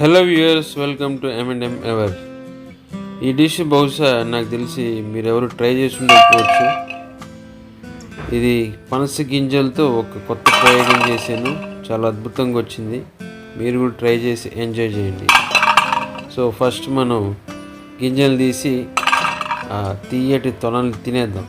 Hello viewers welcome to ఎంఎండ్ఎం ఎవర్ ఈ డిష్ బహుశా నాకు తెలిసి మీరెవరు ట్రై చేసి ఉండకపోవచ్చు ఇది పనస గింజలతో ఒక కొత్త ప్రయోగం చేశాను. చాలా అద్భుతంగా వచ్చింది. మీరు కూడా ట్రై చేసి ఎంజాయ్ చేయండి. సో ఫస్ట్ మనం గింజలు తీసి తీయటి తొనలు తినేద్దాం.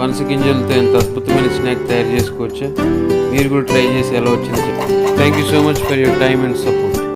పనస గింజలతో ఎంత అద్భుతమైన స్నాక్ తయారు చేసుకోవచ్చు మీరు కూడా ట్రై చేసి ఎలా వచ్చింది చెప్పండి. Thank you so much for your time and support